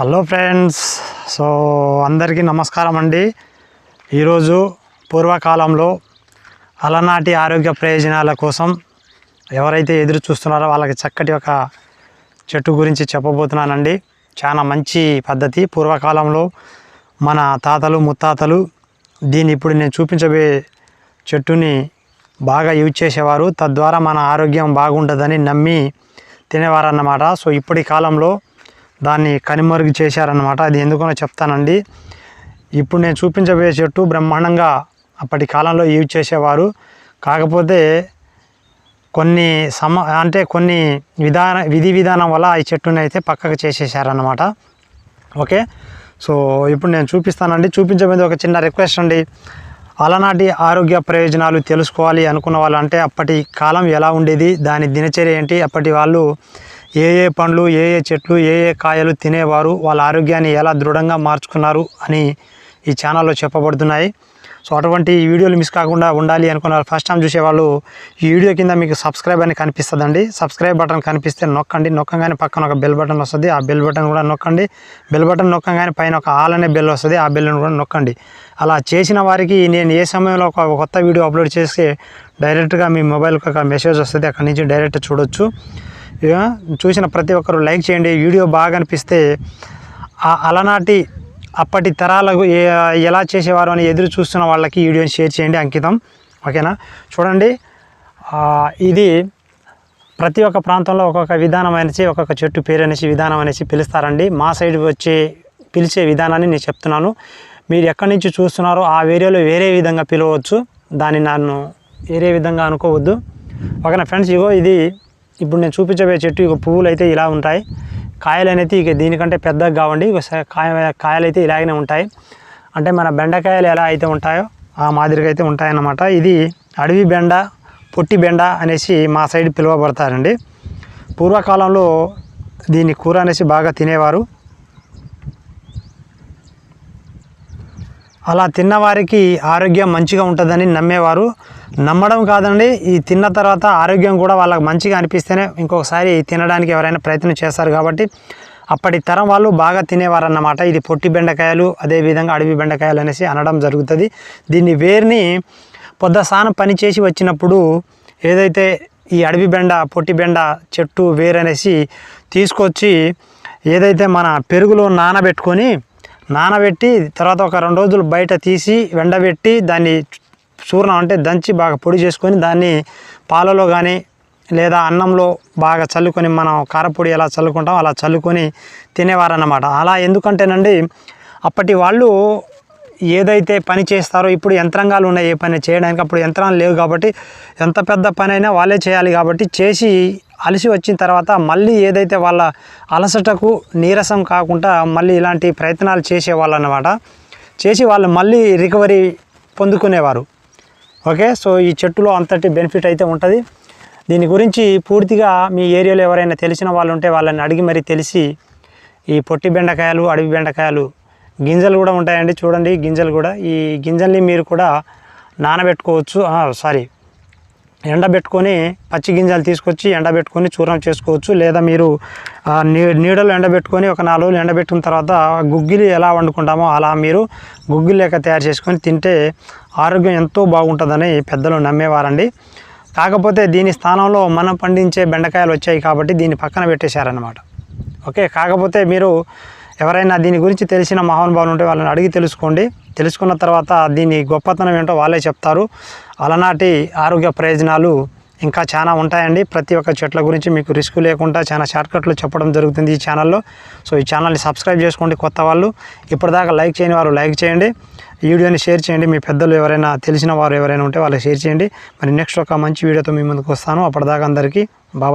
Hello friends. So అందరికీ నమస్కారం అండి. ఈరోజు పూర్వకాలంలో అలనాటి ఆరోగ్య ప్రయోజనాల కోసం ఎవరైతే ఎదురు చూస్తున్నారో వాళ్ళకి చక్కటి ఒక చెట్టు గురించి చెప్పబోతున్నానండి. చాలా మంచి పద్ధతి. పూర్వకాలంలో మన తాతలు ముత్తాతలు దీన్ని ఇప్పుడు నేను చూపించబోయే చెట్టుని బాగా యూజ్ చేసేవారు. తద్వారా మన ఆరోగ్యం బాగుంటుందని నమ్మి తినేవారన్నమాట. సో ఇప్పటి కాలంలో దాన్ని కనుమరుగు చేశారనమాట అది ఎందుకనో చెప్తానండి. ఇప్పుడు నేను చూపించబోయే చెట్టు బ్రహ్మాండంగా అప్పటి కాలంలో యూజ్ చేసేవారు. కాకపోతే కొన్ని సమ అంటే కొన్ని విధాన విధి విధానం వల్ల ఈ చెట్టుని అయితే పక్కకు చేసేసారనమాట ఓకే? సో ఇప్పుడు నేను చూపిస్తానండి. చూపించబోయేది ఒక చిన్న రిక్వెస్ట్ అండి. అలనాటి ఆరోగ్య ప్రయోజనాలు తెలుసుకోవాలి అనుకున్న వాళ్ళు అంటే అప్పటి కాలం ఎలా ఉండేది దాని దినచర్య ఏంటి అప్పటి వాళ్ళు ఏ ఏ పండ్లు ఏ ఏ చెట్లు ఏ ఏ కాయలు తినేవారు వాళ్ళ ఆరోగ్యాన్ని ఎలా దృఢంగా మార్చుకున్నారు అని ఈ ఛానల్లో చెప్పబడుతున్నాయి. సో అటువంటి ఈ వీడియోలు మిస్ కాకుండా ఉండాలి అనుకున్న ఫస్ట్ టైం చూసేవాళ్ళు ఈ వీడియో కింద మీకు సబ్స్క్రైబ్ అని కనిపిస్తుందండి. సబ్స్క్రైబ్ బటన్ కనిపిస్తే నొక్కండి. నొక్కగానే పక్కన ఒక బెల్ బటన్ వస్తుంది. ఆ బెల్ బటన్ కూడా నొక్కండి. బెల్ బటన్ నొక్కగానే పైన ఒక ఆల్ అనే బెల్ వస్తుంది. ఆ బెల్ని కూడా నొక్కండి. అలా చేసిన వారికి నేను ఏ సమయంలో ఒక కొత్త వీడియో అప్లోడ్ చేసి డైరెక్ట్గా మీ మొబైల్కి ఒక మెసేజ్ వస్తుంది. అక్కడి నుంచి డైరెక్ట్ చూడొచ్చు. చూసిన ప్రతి ఒక్కరు లైక్ చేయండి. వీడియో బాగా అనిపిస్తే ఆ అలనాటి అప్పటి తరాలకు ఎలా చేసేవారు అని ఎదురు చూస్తున్న వాళ్ళకి వీడియోని షేర్ చేయండి అంకితం. ఓకేనా? చూడండి. ఇది ప్రతి ఒక్క ప్రాంతంలో ఒక్కొక్క విధానం అనేసి ఒక్కొక్క చెట్టు పేరు అనేసి విధానం అనేసి పిలుస్తారండి. మా సైడ్ వచ్చే పిలిచే విధానాన్ని నేను చెప్తున్నాను. మీరు ఎక్కడి నుంచి చూస్తున్నారో ఆ ఏరియాలో వేరే విధంగా పిలవచ్చు. దాన్ని నన్ను వేరే విధంగా అనుకోవద్దు. ఓకేనా? ఫ్రెండ్స్ ఇగో ఇది ఇప్పుడు నేను చూపించబోయే చెట్టు ఇక పువ్వులు అయితే ఇలా ఉంటాయి. కాయలు అనేది ఇక దీనికంటే పెద్దగా కావండి. కాయ కాయలు అయితే ఇలాగనే ఉంటాయి. అంటే మన బెండకాయలు ఎలా అయితే ఉంటాయో ఆ మాదిరిగా అయితే ఉంటాయన్నమాట. ఇది అడవి బెండ పొట్టి బెండ అనేసి మా సైడ్ పిలువబడతారండి. పూర్వకాలంలో దీని కూర అనేసి బాగా తినేవారు. అలా తిన్నవారికి ఆరోగ్యం మంచిగా ఉంటుందని నమ్మేవారు. నమ్మడం కాదండి ఈ తిన్న తర్వాత ఆరోగ్యం కూడా వాళ్ళకి మంచిగా అనిపిస్తేనే ఇంకొకసారి తినడానికి ఎవరైనా ప్రయత్నం చేస్తారు కాబట్టి అప్పటి తరం వాళ్ళు బాగా తినేవారు అన్నమాట ఇది పొట్టి బెండకాయలు అదేవిధంగా అడవి బెండకాయలు అనేసి అనడం జరుగుతుంది. దీన్ని వేరుని పొద్దసానం పని చేసి వచ్చినప్పుడు ఏదైతే ఈ అడవి బెండ పొట్టి బెండ చెట్టు వేరనేసి తీసుకొచ్చి ఏదైతే మన పెరుగులో నానబెట్టుకొని నానబెట్టి తర్వాత ఒక రెండు రోజులు బయట తీసి ఎండబెట్టి దాన్ని చూర్ణం అంటే దంచి బాగా పొడి చేసుకొని దాన్ని పాలలో కానీ లేదా అన్నంలో బాగా చల్లుకొని మనం కారపొడి ఎలా చల్లుకుంటాం అలా చల్లుకొని తినేవారన్నమాట. అలా ఎందుకంటేనండి అప్పటి వాళ్ళు ఏదైతే పని చేస్తారో ఇప్పుడు యంత్రాంగాలు ఉన్నాయి ఏ పని చేయడానికి అప్పుడు యంత్రాలు లేవు కాబట్టి ఎంత పెద్ద పని అయినా వాళ్ళే చేయాలి కాబట్టి చేసి అలసి వచ్చిన తర్వాత మళ్ళీ ఏదైతే వాళ్ళ అలసటకు నీరసం కాకుండా మళ్ళీ ఇలాంటి ప్రయత్నాలు చేసేవాళ్ళు అనమాట చేసి వాళ్ళు మళ్ళీ రికవరీ పొందుకునేవారు. ఓకే? సో ఈ చెట్టులో అంతటి బెనిఫిట్ అయితే ఉంటుంది. దీని గురించి పూర్తిగా మీ ఏరియాలో ఎవరైనా తెలిసిన వాళ్ళు ఉంటే వాళ్ళని అడిగి మరీ తెలిసి ఈ పొట్టి బెండకాయలు అడవి బెండకాయలు గింజలు కూడా ఉంటాయండి. చూడండి గింజలు కూడా. ఈ గింజల్ని మీరు కూడా నానబెట్టుకోవచ్చు. సారీ. ఎండబెట్టుకొని పచ్చి గింజలు తీసుకొచ్చి ఎండబెట్టుకొని చూర్ణం చేసుకోవచ్చు. లేదా మీరు నీ నీడలో ఎండబెట్టుకొని ఒక నాలుగు రోజులు ఎండబెట్టుకున్న తర్వాత గుగ్గిలి ఎలా వండుకుంటామో అలా మీరు గుగ్గిలి లెక్క తయారు చేసుకొని తింటే ఆరోగ్యం ఎంతో బాగుంటుందని పెద్దలు నమ్మేవారండి. కాకపోతే దీని స్థానంలో మనం పండించే బెండకాయలు వచ్చాయి కాబట్టి దీన్ని పక్కన పెట్టేశారనమాట ఓకే? కాకపోతే మీరు ఎవరైనా దీని గురించి తెలిసిన మహానుభావులు ఉంటే వాళ్ళని అడిగి తెలుసుకోండి. తెలుసుకున్న తర్వాత దీని గొప్పతనం ఏంటో వాళ్ళే చెప్తారు. అలనాటి ఆరోగ్య ప్రయోజనాలు ఇంకా చాలా ఉంటాయండి. ప్రతి ఒక్క చెట్ల గురించి మీకు రిస్క్ లేకుండా చాలా షార్ట్కట్లు చెప్పడం జరుగుతుంది ఈ ఛానల్లో. సో ఈ ఛానల్ని సబ్స్క్రైబ్ చేసుకోండి కొత్త వాళ్ళు. ఇప్పటిదాకా లైక్ చేయని వారు లైక్ చేయండి. ఈ వీడియోని షేర్ చేయండి. మీ పెద్దలు ఎవరైనా తెలిసిన వారు ఎవరైనా ఉంటే వాళ్ళకి షేర్ చేయండి. మరి నెక్స్ట్ ఒక మంచి వీడియోతో మీ ముందుకు వస్తాను. అప్పటిదాకా అందరికీ బాబా